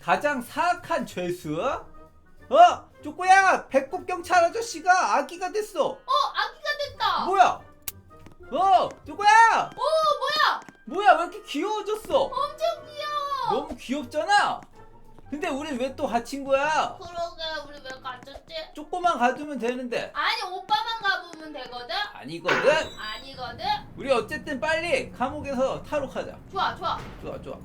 가장 사악한 죄수? 어? 쪼꼬야 배꼽 경찰 아저씨가 아기가 됐어. 어 아기가 됐다. 뭐야? 어, 쪼꼬야. 오 뭐야? 뭐야 왜 이렇게 귀여워졌어? 엄청 귀여워. 너무 귀엽잖아. 근데 우리 왜또 갇힌 거야? 그러게 우리 왜 갇혔지? 쪼꼬만 가두면 되는데 아니 오빠만 가보면 되거든. 아니거든. 아니거든. 우리 어쨌든 빨리 감옥에서 탈옥하자. 좋아 좋아. 좋아 좋아.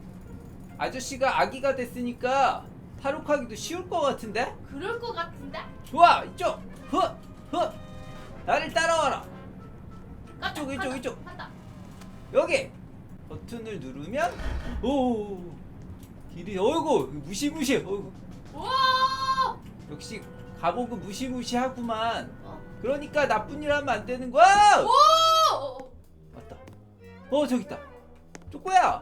아저씨가 아기가 됐으니까 탈옥하기도 쉬울 것 같은데? 그럴 것 같은데. 좋아 이쪽. 헛 헛. 나를 따라와라. 가자, 이쪽, 이쪽, 가자, 이쪽. 가자. 여기 버튼을 누르면 오 길이 어이구 무시무시 어이구 우와. 역시 감옥은 무시무시하구만 어. 그러니까 나쁜 일 하면 안 되는 거야 오. 맞다 어 저기 있다 쪼꼬야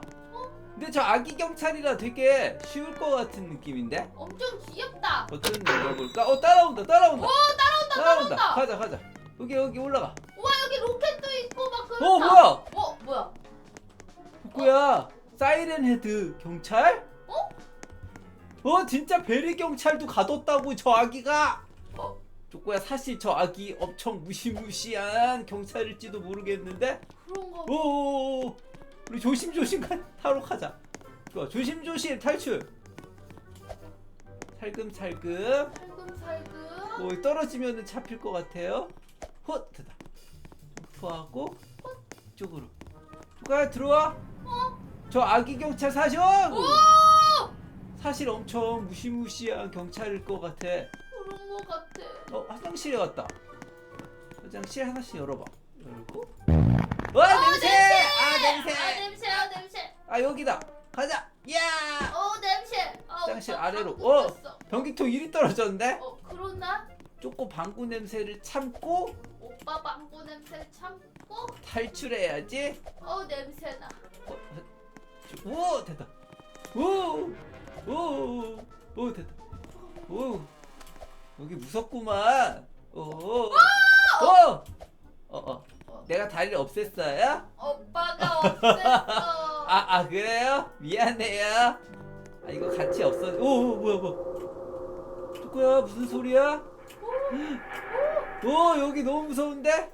근데 저 아기 경찰이라 되게 쉬울 것 같은 느낌인데 엄청 귀엽다. 버튼 눌러볼까 어 따라온다 따라온다 오 따라온다 따라온다. 가자 가자 여기 여기 올라가 우와 여기 로켓도 있고 막 그렇다. 어 뭐야 어 뭐야? 쪼꼬야 사이렌 헤드 경찰 어? 어 진짜 베리 경찰도 가뒀다고 저 아기가 어? 쪼꼬야 사실 저 아기 엄청 무시무시한 경찰일지도 모르겠는데 그런가? 오 우리 조심조심 가, 탈옥하자. 좋아 조심조심 탈출. 살금살금. 살금살금. 오 떨어지면 잡힐 것 같아요. 헛! 됐다. 점프하고 이쪽으로. 쪼꼬야 들어와? 어? 저 아기 경찰 오! 사실 엄청 무시무시한 경찰일 것 같아. 그런 거 같아. 어 화장실에 갔다. 화장실 하나씩 열어봐. 열고. 와 어, 냄새! 아아 냄새 냄새 아 냄새. 아 여기다 가자 야 어 냄새. 아, 화장실 오빠 아래로. 방구 어. 꼈어. 변기통 1이 떨어졌는데 어 그러나? 쪼꼬 방구 냄새를 참고 오빠 방구 냄새 참고. 탈출해야지 어 냄새나. 어, 어, 오 됐다 오오오 오, 됐다 오 여기 무섭구만 오오오어어 어, 어. 내가 다리를 없앴어요? 오빠가 없앴어. 아, 아 그래요? 미안해요. 아 이거 같이 없어. 오, 오 뭐야 뭐? 누구야? 무슨 소리야? 오 여기 너무 무서운데?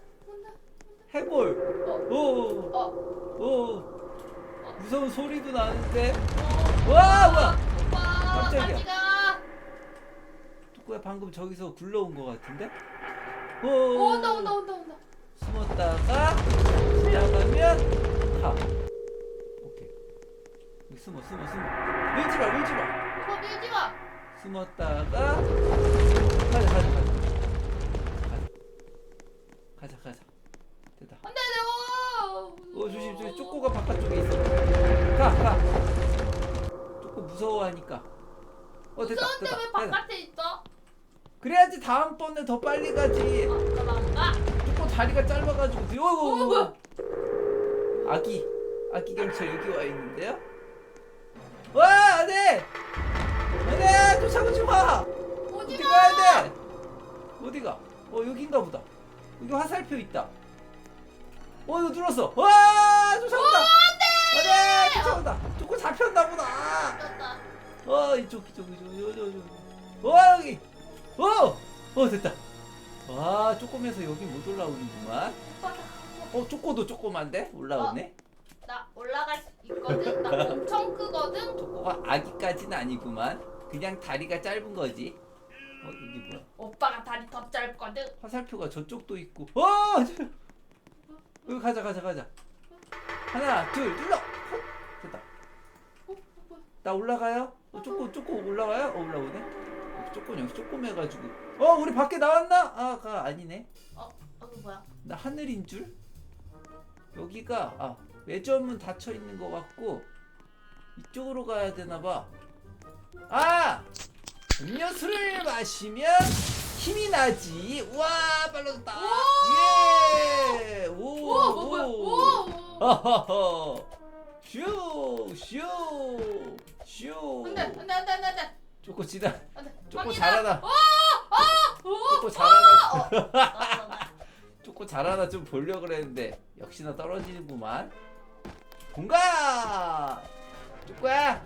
해골. 어. 오, 어. 오 무서운 소리도 나는데. 어. 와 뭐야? 오빠 깜짝이야. 같이 가. 누구야 방금 저기서 굴러온 것 같은데? 오, 오, 온다 온다 온다 온다. 숨었다가 지나가면 가. 오케이. 여기 숨어 숨어 숨어. 밀지 마 밀지 마. 오빠 밀지 마. 숨었다가 가자 가자 가자 가자 가자 가자 됐다 안돼 내가. 어 조심 조심 쪼꼬가 바깥쪽에 있어 가 가 쪼꼬 무서워하니까 어 됐다 무서운데 됐다 왜 됐다 바깥에 있어? 그래야지 다음번에 더 빨리 가지 아, 그럼 안 가. 쪼꼬 다리가 짧아가지고 어, 어이구 뭐야? 아기 아기 경찰 여기 와 있는데요 와 안돼 안돼 쫓아오지 마 어디 마. 가야 돼? 어디가? 어 여긴가 보다. 여기 화살표 있다. 어 이거 눌렀어. 와 쫓아온다. 안돼 쫓아온다. 조금 잡혔나 보다. 됐다. 어 이쪽 이쪽 이쪽 이쪽 이쪽. 이쪽. 와 여기. 어어 됐다. 와 조금해서 여기 못 올라오는구만. 어 쪼꼬도 조그만데 올라오네. 나 올라갈 수 있거든. 나 엄청 크거든. 쪼꼬가 아기까지는 아니구만. 그냥 다리가 짧은 거지. 어 여기 뭐야? 오빠가 다리 더 짧거든. 화살표가 저쪽도 있고. 어! 저- 여기 가자 가자 가자. 하나 둘 눌러. 헛, 됐다. 어, 어, 뭐야? 나 올라가요? 어, 쪼꼬 쪼꼬 올라와요? 어 올라오네. 어, 쪼꼬는 여기 쪼꼬매가지고. 어 우리 밖에 나왔나? 아가 아니네. 어, 어, 그 뭐야? 나 하늘인 줄. 여기가 아 외전문 닫혀 있는 것 같고 이쪽으로 가야 되나 봐. 아 음료수를 마시면 힘이 나지. 와 빨라졌다. 예. 오. 오, 뭐 뭐야? 오. 슈. 안돼, 안돼, 안돼, 안돼, 안돼. 쪼꼬 지다. 안돼. 쪼꼬 잘하나. 오, 쪼꼬 잘하나. 어, 어, 쪼꼬 잘하나 좀 보려 그랬는데 역시나 떨어지는구만. 공가. 쪼꼬야.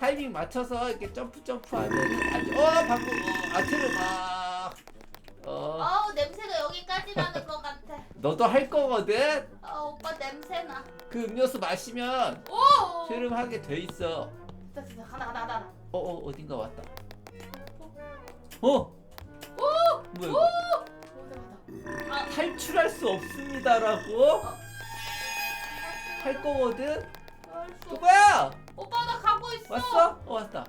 타이밍 맞춰서 이렇게 점프 점프하면 아주 어 방금 어, 아트를 막 어, 어우 냄새가 여기까지 나는 것 같아. 너도 할 거거든. 아 오빠 냄새 나. 그 음료수 마시면 오. 트름하게 돼 있어. 됐다 됐다 가다 가다 가다. 어, 어 어딘가 왔다. 어, 오. 뭐야 이거? 탈출할 수 없습니다라고 할 거거든. 누구야? 오빠 나 가고 있어. 왔어? 어 왔다.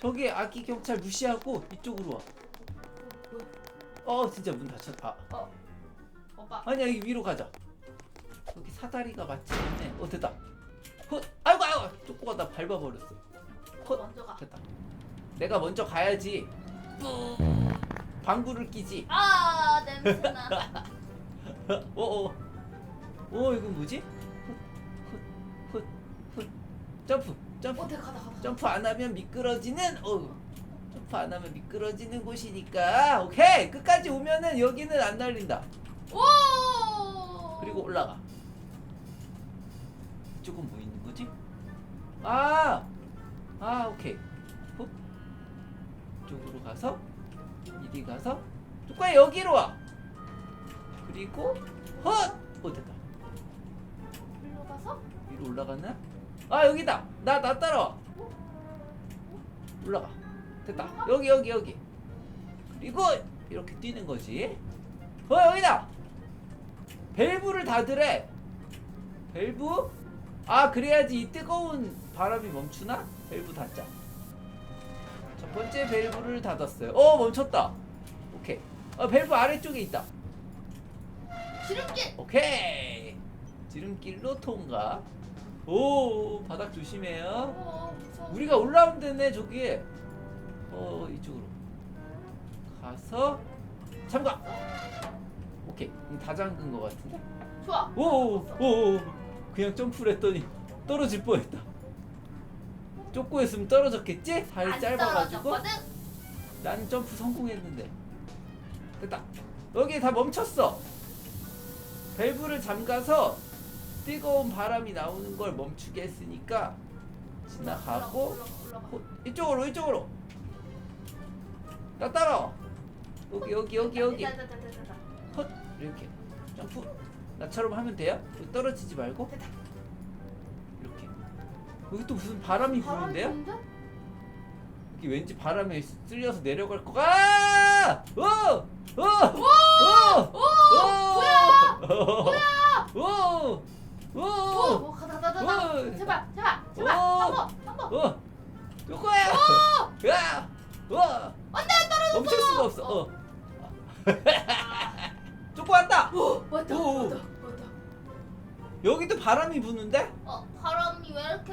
저기 아기 경찰 무시하고 이쪽으로 와. 어 진짜 문 닫혔다. 아, 오빠. 아니야 여기 위로 가자. 여기 사다리가 맞지 않네. 어 됐다. 헛 아이고 아이고 쪼꼬가 나 밟아버렸어. 헛 먼저 가. 됐다. 내가 먼저 가야지. 방구를 끼지. 아 냄새 나. 어 어. 어 이건 뭐지? 점프 점프. 어때 가다 가다. 점프 안 하면 미끄러지는 어 점프 안 하면 미끄러지는 곳이니까 오케이 끝까지 오면은 여기는 안 날린다 오. 그리고 올라가 이쪽은 뭐 있는 거지 아아 아, 오케이 ปุ๊ 이쪽으로 가서 이리 가서 뚜까 여기로 와. 그리고 헛어 됐다. 일로 가서. 위로 올라갔나? 아 여기다. 나 나 따라와. 올라가. 됐다. 여기 여기 여기. 그리고 이렇게 뛰는 거지. 어 여기다! 밸브를 닫으래 밸브? 아 그래야지 이 뜨거운 바람이 멈추나? 밸브 닫자 첫 번째 밸브를 닫았어요. 어 멈췄다. 오케이. 어 밸브 아래쪽에 있다. 지름길. 오케이. 지름길로 통과. 오 바닥 조심해요. 어 무서워. 우리가 올라오면 되네 저기에. 어 이쪽으로. 가서 참가. 오케이. 음, 다 잠근 것 같은데? 좋아. 오오오. 그냥 점프를 했더니 떨어질 뻔했다 쫓고 했으면 떨어졌겠지? 안 짧아가지고 떨어졌거든? 난 점프 성공했는데 됐다 여기 다 멈췄어 밸브를 잠가서 뜨거운 바람이 나오는 걸 멈추게 했으니까 지나가고 올라가, 올라가, 올라가. 어, 이쪽으로 이쪽으로 나 따라와 여기 여기 여기 여기 됐다, 됐다, 됐다, 됐다. 헛 이렇게 점프 나처럼 하면 돼요? 떨어지지 말고 됐다. 여기 또 무슨 바람이 부는데요? 부는데? 여기 왠지 바람에 쓸려서 내려갈 거. 아! 오! 오! 오! 오! 뭐야? 뭐야? 오! 오! 오, 오, 가다, 가다, 가다. 오! 제발, 제발, 제발. 오! 한 번, 한 번. 어! 요거야! 야! 와! 안돼, 떨어졌어. 멈출 수가 없어. 어. 쪼꼬 왔다. 오, 오. 맞다, 맞다. 여기도 바람이 부는데? 어, 바람이 왜 이렇게?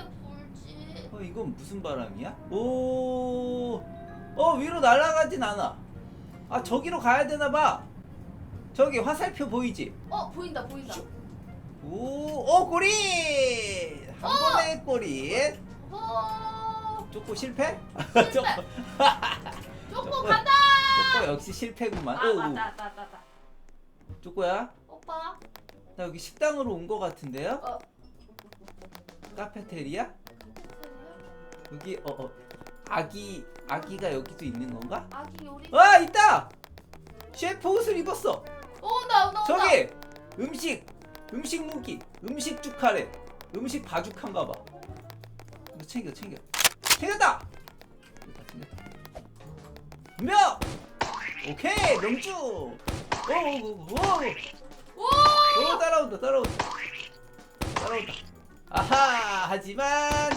어, 이건 무슨 바람이야? 오, 어 위로 날아가진 않아. 아 저기로 가야 되나 봐. 저기 화살표 보이지? 어, 보인다, 보인다. 오, 어 꼬리. 한 어! 번에 꼬리. 오, 쪼꼬 실패? 실패. 쪼꼬. 간다. 쪼꼬 역시 실패구만. 아, 오. 맞다, 맞다, 맞다. 쪼꼬야, 오빠. 나 여기 식당으로 온 거 같은데요? 어. 카페테리아? 여기 어 어. 아기 아기가 여기도 있는 건가? 아기 요리. 아 있다. 셰프 옷을 입었어. 오, 온다, 온다, 온다. 저기 음식 음식 무기 음식 죽하래 음식 바죽한가 봐 이거 챙겨 챙겨 챙겼다 챙겼다 챙겼다 명 오케이 명주 오오오 오, 오, 따라온다 따라온다 따라온다 아하 하지만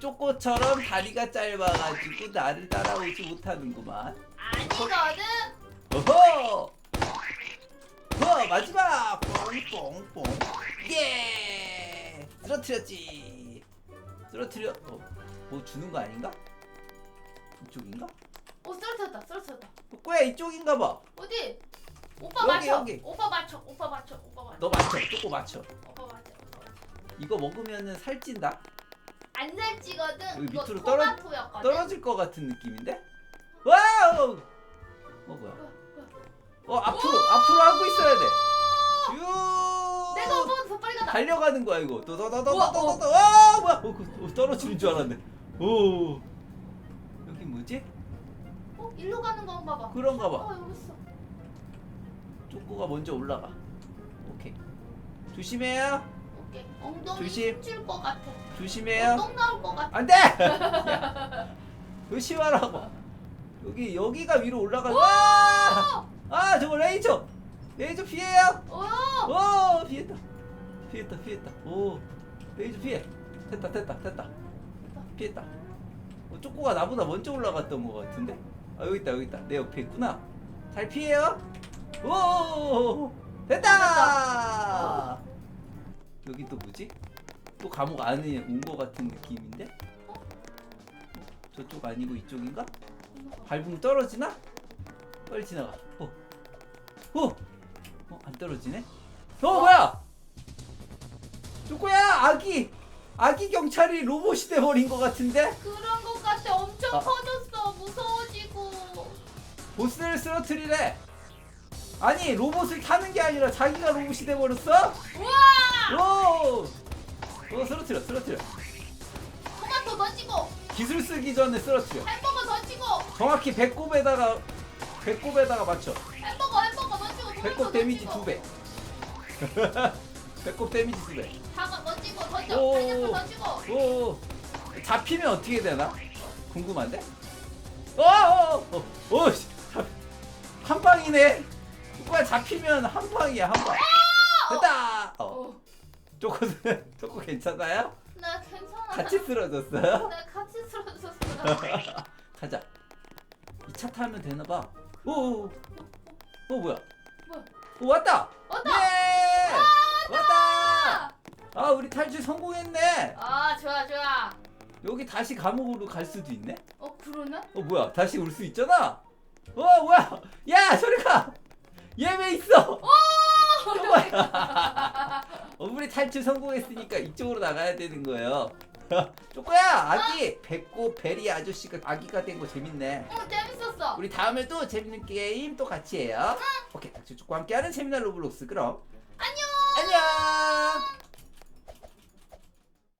쪼꼬처럼 다리가 짧아가지고 나를 따라오지 못하는구만 아니거든. 어허! 어 마지막 뽕뽕뽕 예 쓰러뜨렸지 쓰러뜨려 어뭐 주는 거 아닌가 이쪽인가 오, 쓰러졌다, 쓰러졌다. 꼬야 이쪽인가 봐너 어디? 오빠 여기, 맞춰. 여기. 오빠 맞춰. 오빠 맞춰. 오빠 맞춰. 맞춰 쪼꼬 맞춰 오빠 맞춰. 오빠 맞춰. 이거 먹으면은 살찐다 안 살찌거든. 여기 이거 밑으로 떨어- 토마토였거든. 떨어질 것 같은 느낌인데 와우 어 뭐야 어 앞으로 앞으로 하고 있어야 돼 쭉 내가 오빠보다 더 빨리 가다. 달려가는 거야 이거 우와, 또더더더더더더 와 뭐야 어, 그, 어, 떨어지는 줄 알았네 오 여기 뭐지? 어? 일로 가는 건가 봐. 그런가 봐. 어 여기 있어. 쪼꼬가 먼저 올라가 오케이 조심해요 오케이. 엉덩이 조심. 힘줄 것 같아. 조심해요. 어, 똥 나올 것 같아. 안돼! 조심하라고. 여기 여기가 위로 올라가 아! 아 저거 레이저. 레이저 피해요. 어. 오 피했다. 피했다 피했다. 오 레이저 피해. 됐다 됐다 됐다. 피했다. 어, 쪼꼬가 나보다 먼저 올라갔던 것 같은데? 아 여기 있다 여기 있다. 내 옆에 있구나. 잘 피해요. 오 됐다 여기 또 뭐지 또 감옥 안에 온것 같은 느낌인데 어? 저쪽 아니고 이쪽인가 밟으면 떨어지나 빨리 지나가 어. 어. 어, 안 떨어지네? 어, 뭐야? 쪼꼬야, 아기! 아기 경찰이 로봇이 돼버린 것 같은데? 그런 것 같아. 엄청 아. 커졌어. 무서워지고. 보스를 쓰러뜨리래! 아니, 로봇을 타는 게 아니라 자기가 로봇이 돼버렸어? 우와! 오! 어, 쓰러뜨려, 쓰러뜨려. 토마토 던지고. 기술 쓰기 전에 쓰러뜨려. 햄버거 던지고. 정확히 배꼽에다가, 배꼽에다가 맞춰. 햄버거 햄버거 던지고. 토마토 배꼽 데미지 던지고. 두 배. 배꼽 데미지 두 배. 사과 던지고 던져. 오. 파인애플 던지고. 오 잡히면 어떻게 되나? 궁금한데? 어어어 오, 씨, 잡- 한 방이네. 누가 잡히면 한 방이야 한 방. 됐다. 어. 어. 쪼코 쪼코 괜찮아요? 나 괜찮아. 같이 쓰러졌어요? 나 같이 쓰러졌어. 가자. 이 차 타면 되나 봐. 오. 오 뭐야? 뭐야? 오 왔다. 왔다. 예. 왔다. 아 우리 탈출 성공했네. 아 좋아 좋아. 여기 다시 감옥으로 갈 수도 있네. 어 그러네? 어 뭐야 다시 올 수 있잖아 어 뭐야 야 저리가 얘 왜 있어 저 뭐야 어, 우리 탈출 성공했으니까 이쪽으로 나가야 되는 거예요. 쪼꼬야 아기! 배꼽 베리 아저씨가 아기가 된 거 재밌네. 어 재밌었어. 우리 다음에 또 재밌는 게임 또 같이 해요. 오케이 닥쳐 쪼꼬 함께하는 재미난 로블록스 그럼